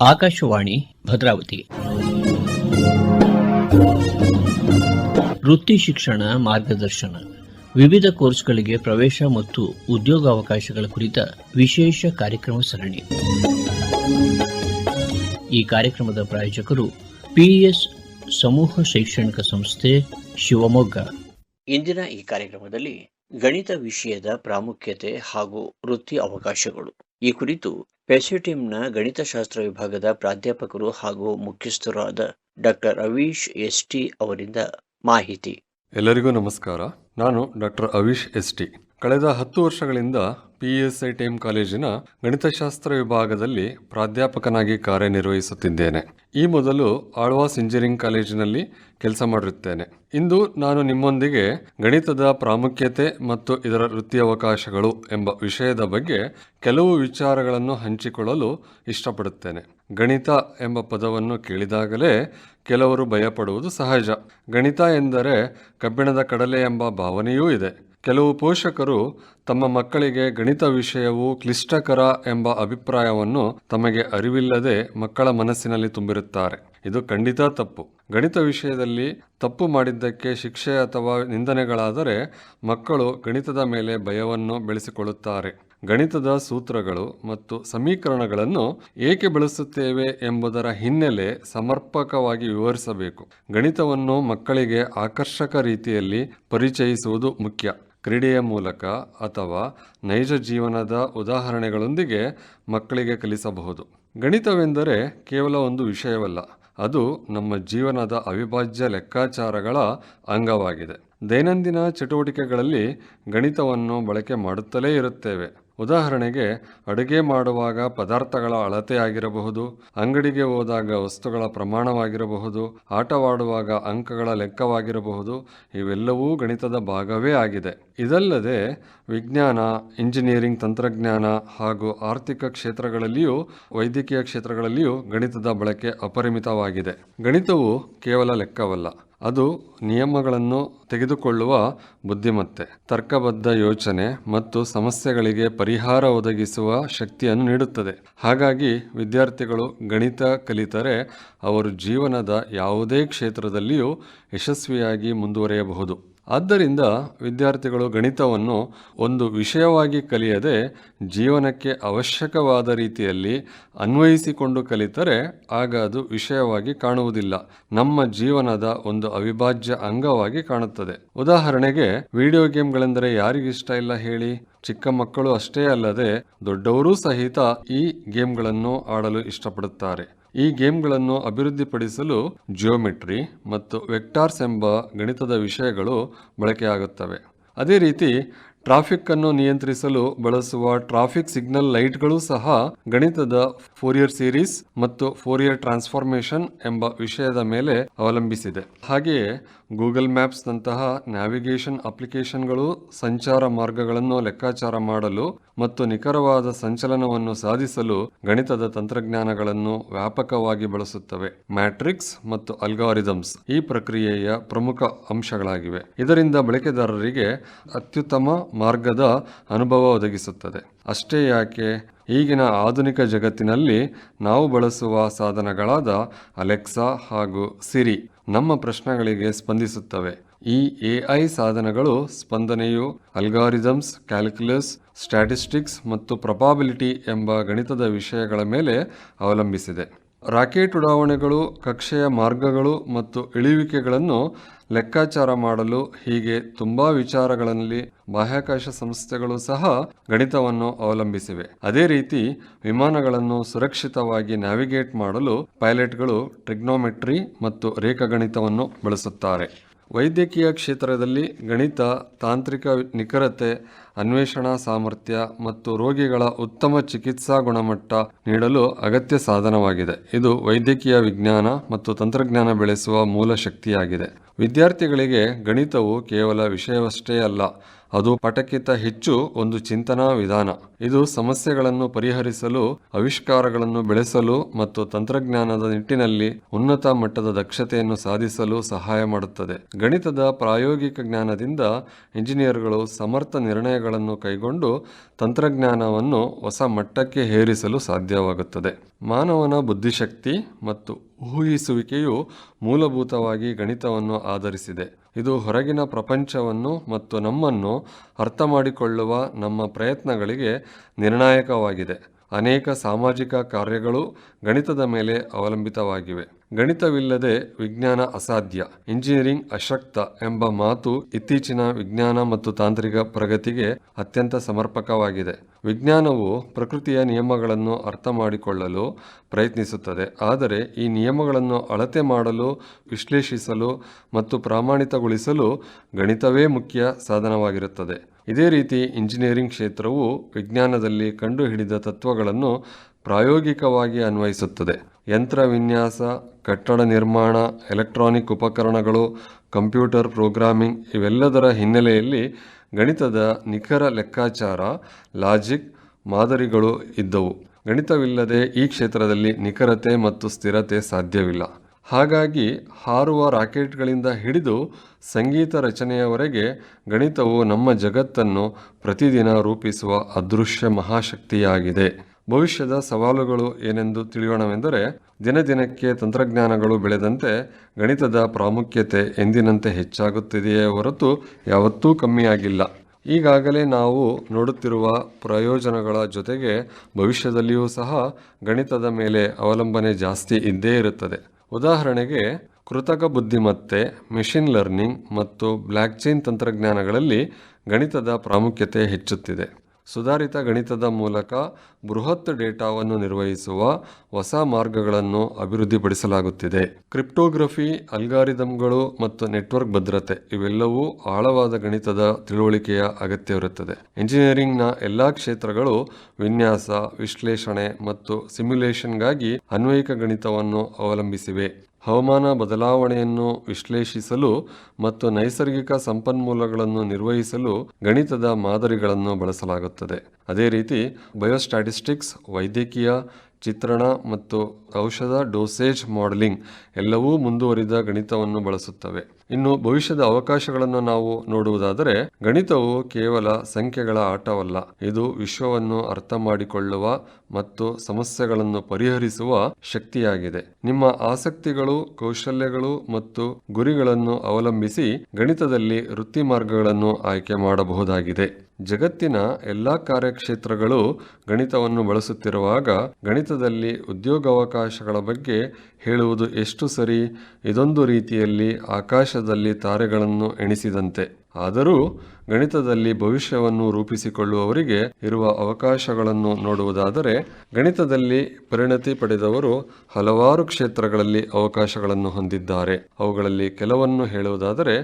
ಆಕಾಶವಾಣಿ ಭದ್ರಾವತಿ. ವೃತ್ತಿ ಶಿಕ್ಷಣ ಮಾರ್ಗದರ್ಶನ. ವಿವಿಧ ಕೋರ್ಸ್ಗಳಿಗೆ ಪ್ರವೇಶ ಮತ್ತು ಉದ್ಯೋಗಾವಕಾಶಗಳ ಕುರಿತ ವಿಶೇಷ ಕಾರ್ಯಕ್ರಮ ಸರಣಿ. ಈ ಕಾರ್ಯಕ್ರಮದ ಪ್ರಾಯೋಜಕರು ಪಿಎಸ್ ಸಮೂಹ ಶೈಕ್ಷಣಿಕ ಸಂಸ್ಥೆ ಶಿವಮೊಗ್ಗ. ಇಂದಿನ ಈ ಕಾರ್ಯಕ್ರಮದಲ್ಲಿ ಗಣಿತ ವಿಷಯದ ಪ್ರಾಮುಖ್ಯತೆ ಹಾಗೂ ವೃತ್ತಿ ಅವಕಾಶಗಳು. ಈ ಕುರಿತು ಪೆಸಿಟಿಮ್ನ ಗಣಿತಶಾಸ್ತ್ರ ವಿಭಾಗದ ಪ್ರಾಧ್ಯಾಪಕರು ಹಾಗೂ ಮುಖ್ಯಸ್ಥರಾದ ಡಾಕ್ಟರ್ ಅವೀಶ್ ಎಸ್ ಟಿ ಅವರಿಂದ ಮಾಹಿತಿ. ಎಲ್ಲರಿಗೂ ನಮಸ್ಕಾರ. ನಾನು ಡಾಕ್ಟರ್ ಅವೀಶ್ ಎಸ್ ಟಿ. ಕಳೆದ ಹತ್ತು ವರ್ಷಗಳಿಂದ ಪಿ ಎಸ್ ಐ ಟೈಮ್ ಕಾಲೇಜಿನ ಗಣಿತಶಾಸ್ತ್ರ ವಿಭಾಗದಲ್ಲಿ ಪ್ರಾಧ್ಯಾಪಕನಾಗಿ ಕಾರ್ಯನಿರ್ವಹಿಸುತ್ತಿದ್ದೇನೆ. ಈ ಮೊದಲು ಆಳ್ವಾಸ್ ಇಂಜಿನಿಯರಿಂಗ್ ಕಾಲೇಜಿನಲ್ಲಿ ಕೆಲಸ ಮಾಡಿರುತ್ತೇನೆ. ಇಂದು ನಾನು ನಿಮ್ಮೊಂದಿಗೆ ಗಣಿತದ ಪ್ರಾಮುಖ್ಯತೆ ಮತ್ತು ಇದರ ವೃತ್ತಿ ಅವಕಾಶಗಳು ಎಂಬ ವಿಷಯದ ಬಗ್ಗೆ ಕೆಲವು ವಿಚಾರಗಳನ್ನು ಹಂಚಿಕೊಳ್ಳಲು ಇಷ್ಟಪಡುತ್ತೇನೆ. ಗಣಿತ ಎಂಬ ಪದವನ್ನು ಕೇಳಿದಾಗಲೇ ಕೆಲವರು ಭಯಪಡುವುದು ಸಹಜ. ಗಣಿತ ಎಂದರೆ ಕಬ್ಬಿಣದ ಕಡಲೆ ಎಂಬ ಭಾವನೆಯೂ ಇದೆ. ಕೆಲವು ಪೋಷಕರು ತಮ್ಮ ಮಕ್ಕಳಿಗೆ ಗಣಿತ ವಿಷಯವು ಕ್ಲಿಷ್ಟಕರ ಎಂಬ ಅಭಿಪ್ರಾಯವನ್ನು ತಮಗೆ ಅರಿವಿಲ್ಲದೆ ಮಕ್ಕಳ ಮನಸ್ಸಿನಲ್ಲಿ ತುಂಬಿರುತ್ತಾರೆ. ಇದು ಖಂಡಿತ ತಪ್ಪು. ಗಣಿತ ವಿಷಯದಲ್ಲಿ ತಪ್ಪು ಮಾಡಿದ್ದಕ್ಕೆ ಶಿಕ್ಷೆ ಅಥವಾ ನಿಂದನೆಗಳಾದರೆ ಮಕ್ಕಳು ಗಣಿತದ ಮೇಲೆ ಭಯವನ್ನು ಬೆಳೆಸಿಕೊಳ್ಳುತ್ತಾರೆ. ಗಣಿತದ ಸೂತ್ರಗಳು ಮತ್ತು ಸಮೀಕರಣಗಳನ್ನು ಏಕೆ ಬಳಸುತ್ತೇವೆ ಎಂಬುದರ ಹಿನ್ನೆಲೆ ಸಮರ್ಪಕವಾಗಿ ವಿವರಿಸಬೇಕು. ಗಣಿತವನ್ನು ಮಕ್ಕಳಿಗೆ ಆಕರ್ಷಕ ರೀತಿಯಲ್ಲಿ ಪರಿಚಯಿಸುವುದು ಮುಖ್ಯ. ಕ್ರೀಡೆಯ ಮೂಲಕ ಅಥವಾ ನೈಜ ಜೀವನದ ಉದಾಹರಣೆಗಳೊಂದಿಗೆ ಮಕ್ಕಳಿಗೆ ಕಲಿಸಬಹುದು. ಗಣಿತವೆಂದರೆ ಕೇವಲ ಒಂದು ವಿಷಯವಲ್ಲ, ಅದು ನಮ್ಮ ಜೀವನದ ಅವಿಭಾಜ್ಯ ಲೆಕ್ಕಾಚಾರಗಳ ಅಂಗವಾಗಿದೆ. ದೈನಂದಿನ ಚಟುವಟಿಕೆಗಳಲ್ಲಿ ಗಣಿತವನ್ನು ಬಳಕೆ ಮಾಡುತ್ತಲೇ ಇರುತ್ತೇವೆ. ಉದಾಹರಣೆಗೆ, ಅಡುಗೆ ಮಾಡುವಾಗ ಪದಾರ್ಥಗಳ ಅಳತೆ ಆಗಿರಬಹುದು, ಅಂಗಡಿಗೆ ಹೋದಾಗ ವಸ್ತುಗಳ ಪ್ರಮಾಣವಾಗಿರಬಹುದು, ಆಟವಾಡುವಾಗ ಅಂಕಗಳ ಲೆಕ್ಕವಾಗಿರಬಹುದು, ಇವೆಲ್ಲವೂ ಗಣಿತದ ಭಾಗವೇ ಆಗಿದೆ. ಇದಲ್ಲದೆ, ವಿಜ್ಞಾನ, ಇಂಜಿನಿಯರಿಂಗ್ ತಂತ್ರಜ್ಞಾನ ಹಾಗೂ ಆರ್ಥಿಕ ಕ್ಷೇತ್ರಗಳಲ್ಲಿಯೂ, ವೈದ್ಯಕೀಯ ಕ್ಷೇತ್ರಗಳಲ್ಲಿಯೂ ಗಣಿತದ ಬಳಕೆ ಅಪರಿಮಿತವಾಗಿದೆ. ಗಣಿತವು ಕೇವಲ ಲೆಕ್ಕವಲ್ಲ. ಅದು ನಿಯಮಗಳನ್ನು ತೆಗೆದುಕೊಳ್ಳುವ ಬುದ್ಧಿಮತ್ತೆ. ತರ್ಕಬದ್ಧ ಯೋಚನೆ ಮತ್ತು ಸಮಸ್ಯೆಗಳಿಗೆ ಪರಿಹಾರ ಒದಗಿಸುವ ಶಕ್ತಿಯನ್ನು ನೀಡುತ್ತದೆ. ಹಾಗಾಗಿ ವಿದ್ಯಾರ್ಥಿಗಳು ಗಣಿತ ಕಲಿತರೆ ಅವರು ಜೀವನದ ಯಾವುದೇ ಕ್ಷೇತ್ರದಲ್ಲಿಯೂ ಯಶಸ್ವಿಯಾಗಿ ಮುಂದುವರಿಯಬಹುದು. ಆದ್ದರಿಂದ ವಿದ್ಯಾರ್ಥಿಗಳು ಗಣಿತವನ್ನು ಒಂದು ವಿಷಯವಾಗಿ ಕಲಿಯದೆ ಜೀವನಕ್ಕೆ ಅವಶ್ಯಕವಾದ ರೀತಿಯಲ್ಲಿ ಅನ್ವಯಿಸಿಕೊಂಡು ಕಲಿತರೆ ಆಗ ಅದು ವಿಷಯವಾಗಿ ಕಾಣುವುದಿಲ್ಲ. ನಮ್ಮ ಜೀವನದ ಒಂದು ಅವಿಭಾಜ್ಯ ಅಂಗವಾಗಿ ಕಾಣುತ್ತದೆ. ಉದಾಹರಣೆಗೆ, ವಿಡಿಯೋ ಗೇಮ್ಗಳೆಂದರೆ ಯಾರಿಗಿಷ್ಟ ಇಲ್ಲ ಹೇಳಿ? ಚಿಕ್ಕ ಮಕ್ಕಳು ಅಷ್ಟೇ ಅಲ್ಲದೆ ದೊಡ್ಡವರೂ ಸಹಿತ ಈ ಗೇಮ್ಗಳನ್ನು ಆಡಲು ಇಷ್ಟಪಡುತ್ತಾರೆ. ಈ ಗೇಮ್ಗಳನ್ನು ಅಭಿವೃದ್ಧಿಪಡಿಸಲು ಜಿಯೋಮೆಟ್ರಿ ಮತ್ತು ವೆಕ್ಟಾರ್ಸ್ ಎಂಬ ಗಣಿತದ ವಿಷಯಗಳು ಬಳಕೆಯಾಗುತ್ತವೆ. ಅದೇ ರೀತಿ ಟ್ರಾಫಿಕ್ ಅನ್ನು ನಿಯಂತ್ರಿಸಲು ಬಳಸುವ ಟ್ರಾಫಿಕ್ ಸಿಗ್ನಲ್ ಲೈಟ್ಗಳು ಸಹ ಗಣಿತದ ಫೋರಿಯರ್ ಸೀರೀಸ್ ಮತ್ತು ಫೋರಿಯರ್ ಟ್ರಾನ್ಸ್ಫಾರ್ಮೇಶನ್ ಎಂಬ ವಿಷಯದ ಮೇಲೆ ಅವಲಂಬಿಸಿದೆ. ಹಾಗೆಯೇ ಗೂಗಲ್ ಮ್ಯಾಪ್ಸ್ ನಂತಹ ನ್ಯಾವಿಗೇಷನ್ ಅಪ್ಲಿಕೇಶನ್ಗಳು ಸಂಚಾರ ಮಾರ್ಗಗಳನ್ನು ಲೆಕ್ಕಾಚಾರ ಮಾಡಲು ಮತ್ತು ನಿಖರವಾದ ಸಂಚಲನವನ್ನು ಸಾಧಿಸಲು ಗಣಿತದ ತಂತ್ರಜ್ಞಾನಗಳನ್ನು ವ್ಯಾಪಕವಾಗಿ ಬಳಸುತ್ತವೆ. ಮ್ಯಾಟ್ರಿಕ್ಸ್ ಮತ್ತು ಅಲ್ಗಾರಿದಮ್ಸ್ ಈ ಪ್ರಕ್ರಿಯೆಯ ಪ್ರಮುಖ ಅಂಶಗಳಾಗಿವೆ. ಇದರಿಂದ ಬಳಕೆದಾರರಿಗೆ ಅತ್ಯುತ್ತಮ ಮಾರ್ಗದ ಅನುಭವ ಒದಗಿಸುತ್ತದೆ. ಅಷ್ಟೇ ಯಾಕೆ? ಈಗಿನ ಆಧುನಿಕ ಜಗತ್ತಿನಲ್ಲಿ ನಾವು ಬಳಸುವ ಸಾಧನಗಳಾದ ಅಲೆಕ್ಸಾ ಹಾಗೂ ಸಿರಿ ನಮ್ಮ ಪ್ರಶ್ನೆಗಳಿಗೆ ಸ್ಪಂದಿಸುತ್ತವೆ. ಈ ಎಐ ಸಾಧನಗಳು ಸ್ಪಂದನೆಯು ಅಲ್ಗಾರಿದಮ್ಸ್, ಕ್ಯಾಲ್ಕುಲಸ್, ಸ್ಟ್ಯಾಟಿಸ್ಟಿಕ್ಸ್ ಮತ್ತು ಪ್ರೊಬಾಬಿಲಿಟಿ ಎಂಬ ಗಣಿತದ ವಿಷಯಗಳ ಮೇಲೆ ಅವಲಂಬಿಸಿದೆ. ರಾಕೆಟ್ ಉಡಾವಣೆಗಳು, ಕಕ್ಷೆಯ ಮಾರ್ಗಗಳು ಮತ್ತು ಇಳಿಯುವಿಕೆಗಳನ್ನು ಲೆಕ್ಕಾಚಾರ ಮಾಡಲು ಹೀಗೆ ತುಂಬ ವಿಚಾರಗಳಲ್ಲಿ ಬಾಹ್ಯಾಕಾಶ ಸಂಸ್ಥೆಗಳು ಸಹ ಗಣಿತವನ್ನು ಅವಲಂಬಿಸಿವೆ. ಅದೇ ರೀತಿ ವಿಮಾನಗಳನ್ನು ಸುರಕ್ಷಿತವಾಗಿ ನ್ಯಾವಿಗೇಟ್ ಮಾಡಲು ಪೈಲಟ್ಗಳು ಟ್ರಿಗ್ನೋಮೆಟ್ರಿ ಮತ್ತು ರೇಖಾಗಣಿತವನ್ನು ಬಳಸುತ್ತಾರೆ. ವೈದ್ಯಕೀಯ ಕ್ಷೇತ್ರದಲ್ಲಿ ಗಣಿತ, ತಾಂತ್ರಿಕ ನಿಖರತೆ, ಅನ್ವೇಷಣಾ ಸಾಮರ್ಥ್ಯ ಮತ್ತು ರೋಗಿಗಳ ಉತ್ತಮ ಚಿಕಿತ್ಸಾ ಗುಣಮಟ್ಟ ನೀಡಲು ಅಗತ್ಯ ಸಾಧನವಾಗಿದೆ. ಇದು ವೈದ್ಯಕೀಯ ವಿಜ್ಞಾನ ಮತ್ತು ತಂತ್ರಜ್ಞಾನ ಬೆಳೆಸುವ ಮೂಲ ಶಕ್ತಿಯಾಗಿದೆ. ವಿದ್ಯಾರ್ಥಿಗಳಿಗೆ ಗಣಿತವು ಕೇವಲ ವಿಷಯವಷ್ಟೇ ಅಲ್ಲ ಅದು ಪಟಕಿತ ಹೆಚ್ಚು ಒಂದು ಚಿಂತನಾ ವಿಧಾನ. ಇದು ಸಮಸ್ಯೆಗಳನ್ನು ಪರಿಹರಿಸಲು, ಆವಿಷ್ಕಾರಗಳನ್ನು ಬೆಳೆಸಲು ಮತ್ತು ತಂತ್ರಜ್ಞಾನದ ನಿಟ್ಟಿನಲ್ಲಿ ಉನ್ನತ ಮಟ್ಟದ ದಕ್ಷತೆಯನ್ನು ಸಾಧಿಸಲು ಸಹಾಯ ಮಾಡುತ್ತದೆ. ಗಣಿತದ ಪ್ರಾಯೋಗಿಕ ಜ್ಞಾನದಿಂದ ಇಂಜಿನಿಯರ್ಗಳು ಸಮರ್ಥ ನಿರ್ಣಯಗಳನ್ನು ಕೈಗೊಂಡು ತಂತ್ರಜ್ಞಾನವನ್ನು ಹೊಸ ಮಟ್ಟಕ್ಕೆ ಏರಿಸಲು ಸಾಧ್ಯವಾಗುತ್ತದೆ. ಮಾನವನ ಬುದ್ಧಿಶಕ್ತಿ ಮತ್ತು ಊಹಿಸುವಿಕೆಯು ಮೂಲಭೂತವಾಗಿ ಗಣಿತವನ್ನು ಆಧರಿಸಿದೆ. ಇದು ಹೊರಗಿನ ಪ್ರಪಂಚವನ್ನು ಮತ್ತು ನಮ್ಮನ್ನು ಅರ್ಥ ಮಾಡಿಕೊಳ್ಳುವ ನಮ್ಮ ಪ್ರಯತ್ನಗಳಿಗೆ ನಿರ್ಣಾಯಕವಾಗಿದೆ. ಅನೇಕ ಸಾಮಾಜಿಕ ಕಾರ್ಯಗಳು ಗಣಿತದ ಮೇಲೆ ಅವಲಂಬಿತವಾಗಿವೆ. ಗಣಿತವಿಲ್ಲದೆ ವಿಜ್ಞಾನ ಅಸಾಧ್ಯ. ಇಂಜಿನಿಯರಿಂಗ್ ಅಶಕ್ತ ಎಂಬ ಮಾತು ಇತ್ತೀಚಿನ ವಿಜ್ಞಾನ ಮತ್ತು ತಾಂತ್ರಿಕ ಪ್ರಗತಿಗೆ ಅತ್ಯಂತ ಸಮರ್ಪಕವಾಗಿದೆ. ವಿಜ್ಞಾನವು ಪ್ರಕೃತಿಯ ನಿಯಮಗಳನ್ನು ಅರ್ಥ ಮಾಡಿಕೊಳ್ಳಲು ಪ್ರಯತ್ನಿಸುತ್ತದೆ. ಆದರೆ ಈ ನಿಯಮಗಳನ್ನು ಅಳತೆ ಮಾಡಲು, ವಿಶ್ಲೇಷಿಸಲು ಮತ್ತು ಪ್ರಾಮಾಣಿತಗೊಳಿಸಲು ಗಣಿತವೇ ಮುಖ್ಯ ಸಾಧನವಾಗಿರುತ್ತದೆ. ಇದೇ ರೀತಿ ಇಂಜಿನಿಯರಿಂಗ್ ಕ್ಷೇತ್ರವು ವಿಜ್ಞಾನದಲ್ಲಿ ಕಂಡುಹಿಡಿದ ತತ್ವಗಳನ್ನು ಪ್ರಾಯೋಗಿಕವಾಗಿ ಅನ್ವಯಿಸುತ್ತದೆ. ಯಂತ್ರ ವಿನ್ಯಾಸ, ಕಟ್ಟಡ ನಿರ್ಮಾಣ, ಎಲೆಕ್ಟ್ರಾನಿಕ್ ಉಪಕರಣಗಳು, ಕಂಪ್ಯೂಟರ್ ಪ್ರೋಗ್ರಾಮಿಂಗ್ ಇವೆಲ್ಲದರ ಹಿನ್ನೆಲೆಯಲ್ಲಿ ಗಣಿತದ ನಿಖರ ಲೆಕ್ಕಾಚಾರ, ಲಾಜಿಕ್ ಮಾದರಿಗಳು ಇದ್ದವು. ಗಣಿತವಿಲ್ಲದೆ ಈ ಕ್ಷೇತ್ರದಲ್ಲಿ ನಿಖರತೆ ಮತ್ತು ಸ್ಥಿರತೆ ಸಾಧ್ಯವಿಲ್ಲ. ಹಾಗಾಗಿ ಹಾರುವ ರಾಕೆಟ್ಗಳಿಂದ ಹಿಡಿದು ಸಂಗೀತ ರಚನೆಯವರೆಗೆ ಗಣಿತವು ನಮ್ಮ ಜಗತ್ತನ್ನು ಪ್ರತಿದಿನ ರೂಪಿಸುವ ಅದೃಶ್ಯ ಮಹಾಶಕ್ತಿಯಾಗಿದೆ. ಭವಿಷ್ಯದ ಸವಾಲುಗಳು ಏನೆಂದು ತಿಳಿಯೋಣವೆಂದರೆ ದಿನ ದಿನಕ್ಕೆ ತಂತ್ರಜ್ಞಾನಗಳು ಬೆಳೆದಂತೆ ಗಣಿತದ ಪ್ರಾಮುಖ್ಯತೆ ಎಂದಿನಂತೆ ಹೆಚ್ಚಾಗುತ್ತಿದೆಯೇ ಹೊರತು ಯಾವತ್ತೂ ಕಮ್ಮಿಯಾಗಿಲ್ಲ. ಈಗಾಗಲೇ ನಾವು ನೋಡುತ್ತಿರುವ ಪ್ರಯೋಜನಗಳ ಜೊತೆಗೆ ಭವಿಷ್ಯದಲ್ಲಿಯೂ ಸಹ ಗಣಿತದ ಮೇಲೆ ಅವಲಂಬನೆ ಜಾಸ್ತಿ ಇದ್ದೇ ಇರುತ್ತದೆ. ಉದಾಹರಣೆಗೆ, ಕೃತಕ ಬುದ್ಧಿಮತ್ತೆ, ಮೆಷಿನ್ ಲರ್ನಿಂಗ್ ಮತ್ತು ಬ್ಲ್ಯಾಕ್ಚೈನ್ ತಂತ್ರಜ್ಞಾನಗಳಲ್ಲಿ ಗಣಿತದ ಪ್ರಾಮುಖ್ಯತೆ ಹೆಚ್ಚುತ್ತಿದೆ. ಸುಧಾರಿತ ಗಣಿತದ ಮೂಲಕ ಬೃಹತ್ ಡೇಟಾವನ್ನು ನಿರ್ವಹಿಸುವ ಹೊಸ ಮಾರ್ಗಗಳನ್ನು ಅಭಿವೃದ್ಧಿಪಡಿಸಲಾಗುತ್ತಿದೆ. ಕ್ರಿಪ್ಟೋಗ್ರಫಿ, ಅಲ್ಗಾರಿದಮ್ಗಳು ಮತ್ತು ನೆಟ್ವರ್ಕ್ ಭದ್ರತೆ ಇವೆಲ್ಲವೂ ಆಳವಾದ ಗಣಿತದ ತಿಳುವಳಿಕೆಯ ಅಗತ್ಯವಿರುತ್ತದೆ. ಇಂಜಿನಿಯರಿಂಗ್ನ ಎಲ್ಲಾ ಕ್ಷೇತ್ರಗಳು ವಿನ್ಯಾಸ, ವಿಶ್ಲೇಷಣೆ ಮತ್ತು ಸಿಮ್ಯುಲೇಷನ್ಗಾಗಿ ಅನ್ವಯಿಕ ಗಣಿತವನ್ನು ಅವಲಂಬಿಸಿವೆ. ಹವಾಮಾನ ಬದಲಾವಣೆಯನ್ನು ವಿಶ್ಲೇಷಿಸಲು ಮತ್ತು ನೈಸರ್ಗಿಕ ಸಂಪನ್ಮೂಲಗಳನ್ನು ನಿರ್ವಹಿಸಲು ಗಣಿತದ ಮಾದರಿಗಳನ್ನು ಬಳಸಲಾಗುತ್ತದೆ. ಅದೇ ರೀತಿ ಬಯೋಸ್ಟ್ಯಾಟಿಸ್ಟಿಕ್ಸ್ ವೈದ್ಯಕೀಯ, ಚಿತ್ರಣ ಮತ್ತು ಔಷಧ ಡೋಸೇಜ್ ಮಾಡೆಲಿಂಗ್ ಎಲ್ಲವೂ ಮುಂದುವರಿದ ಗಣಿತವನ್ನು ಬಳಸುತ್ತವೆ. ಇನ್ನು ಭವಿಷ್ಯದ ಅವಕಾಶಗಳನ್ನು ನಾವು ನೋಡುವುದಾದರೆ ಗಣಿತವು ಕೇವಲ ಸಂಖ್ಯೆಗಳ ಆಟವಲ್ಲ, ಇದು ವಿಶ್ವವನ್ನು ಅರ್ಥ ಮಾಡಿಕೊಳ್ಳುವ ಮತ್ತು ಸಮಸ್ಯೆಗಳನ್ನು ಪರಿಹರಿಸುವ ಶಕ್ತಿಯಾಗಿದೆ. ನಿಮ್ಮ ಆಸಕ್ತಿಗಳು, ಕೌಶಲ್ಯಗಳು ಮತ್ತು ಗುರಿಗಳನ್ನು ಅವಲಂಬಿಸಿ ಗಣಿತದಲ್ಲಿ ವೃತ್ತಿ ಮಾರ್ಗಗಳನ್ನು ಆಯ್ಕೆ ಮಾಡಬಹುದಾಗಿದೆ. ಜಗತ್ತಿನ ಎಲ್ಲಾ ಕಾರ್ಯಕ್ಷೇತ್ರಗಳು ಗಣಿತವನ್ನು ಬಳಸುತ್ತಿರುವಾಗ ಗಣಿತದಲ್ಲಿ ಉದ್ಯೋಗಾವಕಾಶಗಳ ಬಗ್ಗೆ ಹೇಳುವುದು ಎಷ್ಟು ಸರಿ? ಇದೊಂದು ರೀತಿಯಲ್ಲಿ ಆಕಾಶದಲ್ಲಿ ತಾರೆಗಳನ್ನು ಎಣಿಸಿದಂತೆ. ಆದರೂ ಗಣಿತದಲ್ಲಿ ಭವಿಷ್ಯವನ್ನು ರೂಪಿಸಿಕೊಳ್ಳುವವರಿಗೆ ಇರುವ ಅವಕಾಶಗಳನ್ನು ನೋಡುವುದಾದರೆ ಗಣಿತದಲ್ಲಿ ಪರಿಣತಿ ಪಡೆದವರು ಹಲವಾರು ಕ್ಷೇತ್ರಗಳಲ್ಲಿ ಅವಕಾಶಗಳನ್ನು ಹೊಂದಿದ್ದಾರೆ. ಅವುಗಳಲ್ಲಿ ಕೆಲವನ್ನು ಹೇಳುವುದಾದರೆ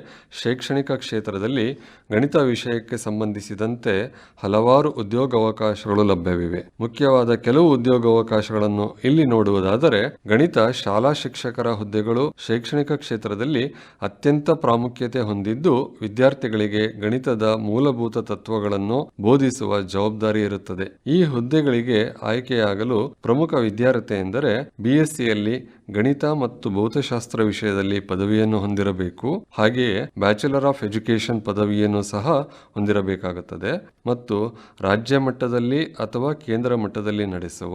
ಶೈಕ್ಷಣಿಕ ಕ್ಷೇತ್ರದಲ್ಲಿ ಗಣಿತ ವಿಷಯಕ್ಕೆ ಸಂಬಂಧಿಸಿದಂತೆ ಹಲವಾರು ಉದ್ಯೋಗಾವಕಾಶಗಳು ಲಭ್ಯವಿವೆ. ಮುಖ್ಯವಾದ ಕೆಲವು ಉದ್ಯೋಗಾವಕಾಶಗಳನ್ನು ಇಲ್ಲಿ ನೋಡುವುದಾದರೆ ಗಣಿತ ಶಾಲಾ ಶಿಕ್ಷಕರ ಹುದ್ದೆಗಳು ಶೈಕ್ಷಣಿಕ ಕ್ಷೇತ್ರದಲ್ಲಿ ಅತ್ಯಂತ ಪ್ರಾಮುಖ್ಯತೆ ಹೊಂದಿದ್ದು ವಿದ್ಯಾರ್ಥಿಗಳಿಗೆ ಗಣಿತದ ಮೂಲಭೂತ ತತ್ವಗಳನ್ನು ಬೋಧಿಸುವ ಜವಾಬ್ದಾರಿ ಇರುತ್ತದೆ. ಈ ಹುದ್ದೆಗಳಿಗೆ ಆಯ್ಕೆಯಾಗಲು ಪ್ರಮುಖ ವಿದ್ಯಾರ್ಥಿ ಎಂದರೆ ಬಿಎಸ್ಸಿಯಲ್ಲಿ ಗಣಿತ ಮತ್ತು ಭೌತಶಾಸ್ತ್ರ ವಿಷಯದಲ್ಲಿ ಪದವಿಯನ್ನು ಹೊಂದಿರಬೇಕು. ಹಾಗೆಯೇ ಬ್ಯಾಚುಲರ್ ಆಫ್ ಎಜುಕೇಶನ್ ಪದವಿಯನ್ನು ಸಹ ಹೊಂದಿರಬೇಕಾಗುತ್ತದೆ. ಮತ್ತು ರಾಜ್ಯ ಮಟ್ಟದಲ್ಲಿ ಅಥವಾ ಕೇಂದ್ರ ಮಟ್ಟದಲ್ಲಿ ನಡೆಸುವ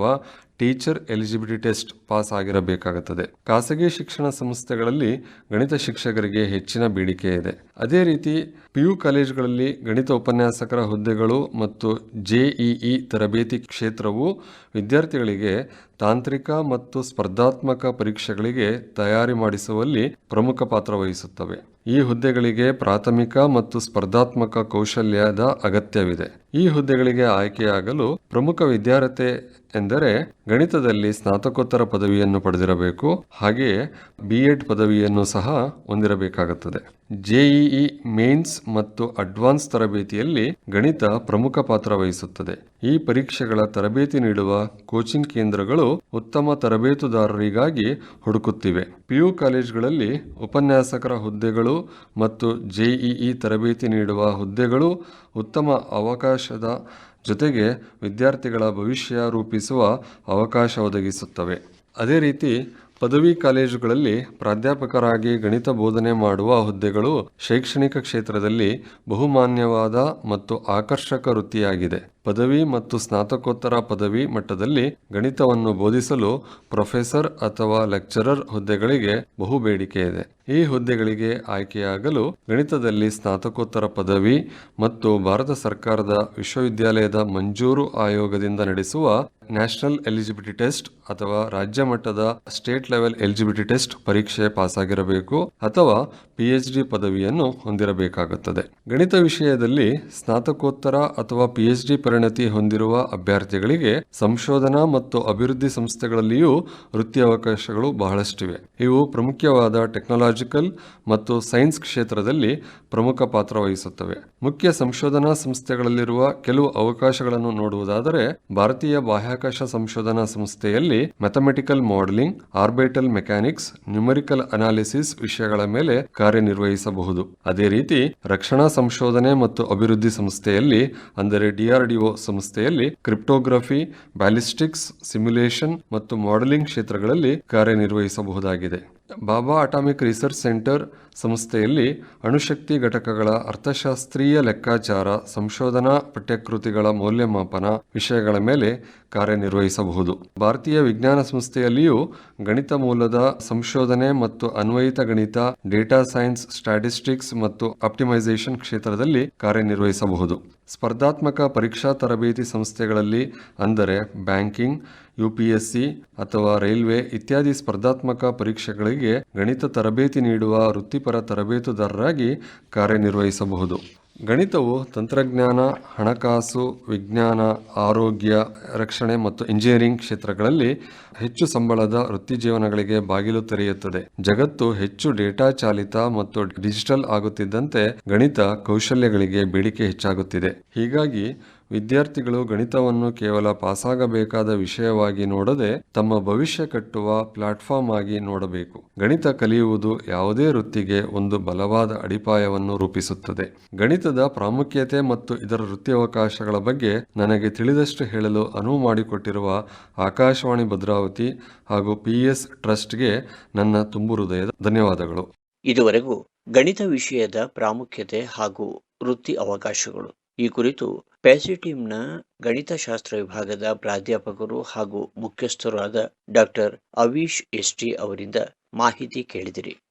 ಟೀಚರ್ ಎಲಿಜಿಬಿಲಿಟಿ ಟೆಸ್ಟ್ ಪಾಸ್ ಆಗಿರಬೇಕಾಗುತ್ತದೆ. ಖಾಸಗಿ ಶಿಕ್ಷಣ ಸಂಸ್ಥೆಗಳಲ್ಲಿ ಗಣಿತ ಶಿಕ್ಷಕರಿಗೆ ಹೆಚ್ಚಿನ ಬೇಡಿಕೆ ಇದೆ. ಅದೇ ರೀತಿ ಪಿಯು ಕಾಲೇಜುಗಳಲ್ಲಿ ಗಣಿತ ಉಪನ್ಯಾಸಕರ ಹುದ್ದೆಗಳು ಮತ್ತು ಜೆಇಇ ತರಬೇತಿ ಕ್ಷೇತ್ರವು ವಿದ್ಯಾರ್ಥಿಗಳಿಗೆ ತಾಂತ್ರಿಕ ಮತ್ತು ಸ್ಪರ್ಧಾತ್ಮಕ ಪರೀಕ್ಷೆಗಳಿಗೆ ತಯಾರಿ ಮಾಡಿಸುವಲ್ಲಿ ಪ್ರಮುಖ ಪಾತ್ರ ವಹಿಸುತ್ತವೆ. ಈ ಹುದ್ದೆಗಳಿಗೆ ಪ್ರಾಥಮಿಕ ಮತ್ತು ಸ್ಪರ್ಧಾತ್ಮಕ ಕೌಶಲ್ಯದ ಅಗತ್ಯವಿದೆ. ಈ ಹುದ್ದೆಗಳಿಗೆ ಆಯ್ಕೆಯಾಗಲು ಪ್ರಮುಖ ವಿದ್ಯಾರ್ಥಿ ಎಂದರೆ ಗಣಿತದಲ್ಲಿ ಸ್ನಾತಕೋತ್ತರ ಪದವಿಯನ್ನು ಪಡೆದಿರಬೇಕು, ಹಾಗೆಯೇ ಬಿ ಎಡ್ ಪದವಿಯನ್ನು ಸಹ ಹೊಂದಿರಬೇಕಾಗುತ್ತದೆ. ಜೆಇಇ ಮೇನ್ಸ್ ಮತ್ತು ಅಡ್ವಾನ್ಸ್ ತರಬೇತಿಯಲ್ಲಿ ಗಣಿತ ಪ್ರಮುಖ ಪಾತ್ರ ವಹಿಸುತ್ತದೆ. ಈ ಪರೀಕ್ಷೆಗಳ ತರಬೇತಿ ನೀಡುವ ಕೋಚಿಂಗ್ ಕೇಂದ್ರಗಳು ಉತ್ತಮ ತರಬೇತುದಾರರಿಗಾಗಿ ಹುಡುಕುತ್ತಿವೆ. ಪಿಯು ಕಾಲೇಜುಗಳಲ್ಲಿ ಉಪನ್ಯಾಸಕರ ಹುದ್ದೆಗಳು ಮತ್ತು ಜೆಇಇ ತರಬೇತಿ ನೀಡುವ ಹುದ್ದೆಗಳು ಉತ್ತಮ ಅವಕಾಶದ ಜೊತೆಗೆ ವಿದ್ಯಾರ್ಥಿಗಳ ಭವಿಷ್ಯ ರೂಪಿಸುವ ಅವಕಾಶ ಒದಗಿಸುತ್ತವೆ. ಅದೇ ರೀತಿ ಪದವಿ ಕಾಲೇಜುಗಳಲ್ಲಿ ಪ್ರಾಧ್ಯಾಪಕರಾಗಿ ಗಣಿತ ಬೋಧನೆ ಮಾಡುವ ಹುದ್ದೆಗಳು ಶೈಕ್ಷಣಿಕ ಕ್ಷೇತ್ರದಲ್ಲಿ ಬಹುಮಾನ್ಯವಾದ ಮತ್ತು ಆಕರ್ಷಕ ವೃತ್ತಿಯಾಗಿದೆ. ಪದವಿ ಮತ್ತು ಸ್ನಾತಕೋತ್ತರ ಪದವಿ ಮಟ್ಟದಲ್ಲಿ ಗಣಿತವನ್ನು ಬೋಧಿಸಲು ಪ್ರೊಫೆಸರ್ ಅಥವಾ ಲೆಕ್ಚರರ್ ಹುದ್ದೆಗಳಿಗೆ ಬಹು ಬೇಡಿಕೆ ಇದೆ. ಈ ಹುದ್ದೆಗಳಿಗೆ ಆಯ್ಕೆಯಾಗಲು ಗಣಿತದಲ್ಲಿ ಸ್ನಾತಕೋತ್ತರ ಪದವಿ ಮತ್ತು ಭಾರತ ಸರ್ಕಾರದ ವಿಶ್ವವಿದ್ಯಾಲಯದ ಮಂಜೂರು ಆಯೋಗದಿಂದ ನಡೆಸುವ ನ್ಯಾಷನಲ್ ಎಲಿಜಿಬಿಲಿಟಿ ಟೆಸ್ಟ್ ಅಥವಾ ರಾಜ್ಯ ಮಟ್ಟದ ಸ್ಟೇಟ್ ಲೆವೆಲ್ ಎಲಿಜಿಬಿಲಿಟಿ ಟೆಸ್ಟ್ ಪರೀಕ್ಷೆ ಪಾಸಾಗಿರಬೇಕು ಅಥವಾ ಪಿಎಚ್ಡಿ ಪದವಿಯನ್ನು ಹೊಂದಿರಬೇಕಾಗುತ್ತದೆ. ಗಣಿತ ವಿಷಯದಲ್ಲಿ ಸ್ನಾತಕೋತ್ತರ ಅಥವಾ ಪಿಎಚ್ಡಿ ಪರಿಣತಿ ಹೊಂದಿರುವ ಅಭ್ಯರ್ಥಿಗಳಿಗೆ ಸಂಶೋಧನಾ ಮತ್ತು ಅಭಿವೃದ್ಧಿ ಸಂಸ್ಥೆಗಳಲ್ಲಿಯೂ ವೃತ್ತಿ ಅವಕಾಶಗಳು ಬಹಳಷ್ಟಿವೆ. ಇವು ಪ್ರಮುಖವಾದ ಟೆಕ್ನಾಲಜಿಕಲ್ ಮತ್ತು ಸೈನ್ಸ್ ಕ್ಷೇತ್ರದಲ್ಲಿ ಪ್ರಮುಖ ಪಾತ್ರ ವಹಿಸುತ್ತವೆ. ಮುಖ್ಯ ಸಂಶೋಧನಾ ಸಂಸ್ಥೆಗಳಲ್ಲಿರುವ ಕೆಲವು ಅವಕಾಶಗಳನ್ನು ನೋಡುವುದಾದರೆ ಭಾರತೀಯ ಬಾಹ್ಯಾಕಾಶ ಸಂಶೋಧನಾ ಸಂಸ್ಥೆಯಲ್ಲಿ mathematical modelling orbital mechanics numerical analysis ವಿಷಯಗಳ ಮೇಲೆ ಕಾರ್ಯನಿರ್ವಹಿಸಬಹುದು. ಅದೇ ರೀತಿ, ರಕ್ಷಣಾ ಸಂಶೋಧನೆ ಮತ್ತು ಅಭಿವೃದ್ಧಿ ಸಂಸ್ಥೆಯಲ್ಲಿ, ಅಂದರೆ ಡಿಆರ್ಡಿಒ ಸಂಸ್ಥೆಯಲ್ಲಿ, ಕ್ರಿಪ್ಟೋಗ್ರಫಿ, ಬ್ಯಾಲಿಸ್ಟಿಕ್ಸ್, ಸಿಮ್ಯುಲೇಷನ್ ಮತ್ತು ಮಾಡೆಲಿಂಗ್ ಕ್ಷೇತ್ರಗಳಲ್ಲಿ ಕಾರ್ಯನಿರ್ವಹಿಸಬಹುದಾಗಿದೆ. ಬಾಬಾ ಅಟಾಮಿಕ್ ರಿಸರ್ಚ್ ಸೆಂಟರ್ ಸಂಸ್ಥೆಯಲ್ಲಿ ಅಣುಶಕ್ತಿ ಘಟಕಗಳ ಅರ್ಥಶಾಸ್ತ್ರೀಯ ಲೆಕ್ಕಾಚಾರ, ಸಂಶೋಧನಾ ಪಠ್ಯಕೃತಿಗಳ ಮೌಲ್ಯಮಾಪನ ವಿಷಯಗಳ ಮೇಲೆ ಕಾರ್ಯನಿರ್ವಹಿಸಬಹುದು. ಭಾರತೀಯ ವಿಜ್ಞಾನ ಸಂಸ್ಥೆಯಲ್ಲಿಯೂ ಗಣಿತ ಮೂಲದ ಸಂಶೋಧನೆ ಮತ್ತು ಅನ್ವಯಿತ ಗಣಿತ, ಡೇಟಾ ಸೈನ್ಸ್, ಸ್ಟ್ಯಾಟಿಸ್ಟಿಕ್ಸ್ ಮತ್ತು ಆಪ್ಟಿಮೈಸೇಷನ್ ಕ್ಷೇತ್ರದಲ್ಲಿ ಕಾರ್ಯನಿರ್ವಹಿಸಬಹುದು. ಸ್ಪರ್ಧಾತ್ಮಕ ಪರೀಕ್ಷಾ ತರಬೇತಿ ಸಂಸ್ಥೆಗಳಲ್ಲಿ ಅಂದರೆ ಬ್ಯಾಂಕಿಂಗ್, ಯುಪಿಎಸ್ಸಿ ಅಥವಾ ರೈಲ್ವೆ ಇತ್ಯಾದಿ ಸ್ಪರ್ಧಾತ್ಮಕ ಪರೀಕ್ಷೆಗಳಿಗೆ ಗಣಿತ ತರಬೇತಿ ನೀಡುವ ವೃತ್ತಿಪರ ತರಬೇತುದಾರರಾಗಿ ಕಾರ್ಯನಿರ್ವಹಿಸಬಹುದು. ಗಣಿತವು ತಂತ್ರಜ್ಞಾನ, ಹಣಕಾಸು, ವಿಜ್ಞಾನ, ಆರೋಗ್ಯ, ರಕ್ಷಣೆ ಮತ್ತು ಇಂಜಿನಿಯರಿಂಗ್ ಕ್ಷೇತ್ರಗಳಲ್ಲಿ ಹೆಚ್ಚು ಸಂಬಳದ ವೃತ್ತಿ ಜೀವನಗಳಿಗೆ ಬಾಗಿಲು ತೆರೆಯುತ್ತದೆ. ಜಗತ್ತು ಹೆಚ್ಚು ಡೇಟಾ ಚಾಲಿತ ಮತ್ತು ಡಿಜಿಟಲ್ ಆಗುತ್ತಿದ್ದಂತೆ ಗಣಿತ ಕೌಶಲ್ಯಗಳಿಗೆ ಬೇಡಿಕೆ ಹೆಚ್ಚಾಗುತ್ತಿದೆ. ಹೀಗಾಗಿ ವಿದ್ಯಾರ್ಥಿಗಳು ಗಣಿತವನ್ನು ಕೇವಲ ಪಾಸಾಗಬೇಕಾದ ವಿಷಯವಾಗಿ ನೋಡದೆ ತಮ್ಮ ಭವಿಷ್ಯ ಕಟ್ಟುವ ಪ್ಲಾಟ್ಫಾರ್ಮ್ ಆಗಿ ನೋಡಬೇಕು. ಗಣಿತ ಕಲಿಯುವುದು ಯಾವುದೇ ವೃತ್ತಿಗೆ ಒಂದು ಬಲವಾದ ಅಡಿಪಾಯವನ್ನು ರೂಪಿಸುತ್ತದೆ. ಗಣಿತದ ಪ್ರಾಮುಖ್ಯತೆ ಮತ್ತು ಇದರ ವೃತ್ತಿಯವಕಾಶಗಳ ಬಗ್ಗೆ ನನಗೆ ತಿಳಿದಷ್ಟು ಹೇಳಲು ಅನುವು ಮಾಡಿಕೊಟ್ಟಿರುವ ಆಕಾಶವಾಣಿ ಭದ್ರಾವತಿ ಹಾಗೂ ಪಿಎಸ್ ಟ್ರಸ್ಟ್ಗೆ ನನ್ನ ತುಂಬು ಹೃದಯದ ಧನ್ಯವಾದಗಳು. ಇದುವರೆಗೂ ಗಣಿತ ವಿಷಯದ ಪ್ರಾಮುಖ್ಯತೆ ಹಾಗೂ ವೃತ್ತಿ ಅವಕಾಶಗಳು ಈ ಕುರಿತು ಪ್ಯಾಸಿಟಿಮ್ನ ಗಣಿತಶಾಸ್ತ್ರ ವಿಭಾಗದ ಪ್ರಾಧ್ಯಾಪಕರು ಹಾಗೂ ಮುಖ್ಯಸ್ಥರಾದ ಡಾಕ್ಟರ್ ಅವೀಶ್ ಎಸ್ಟಿ ಅವರಿಂದ ಮಾಹಿತಿ ಕೇಳಿದಿರಿ.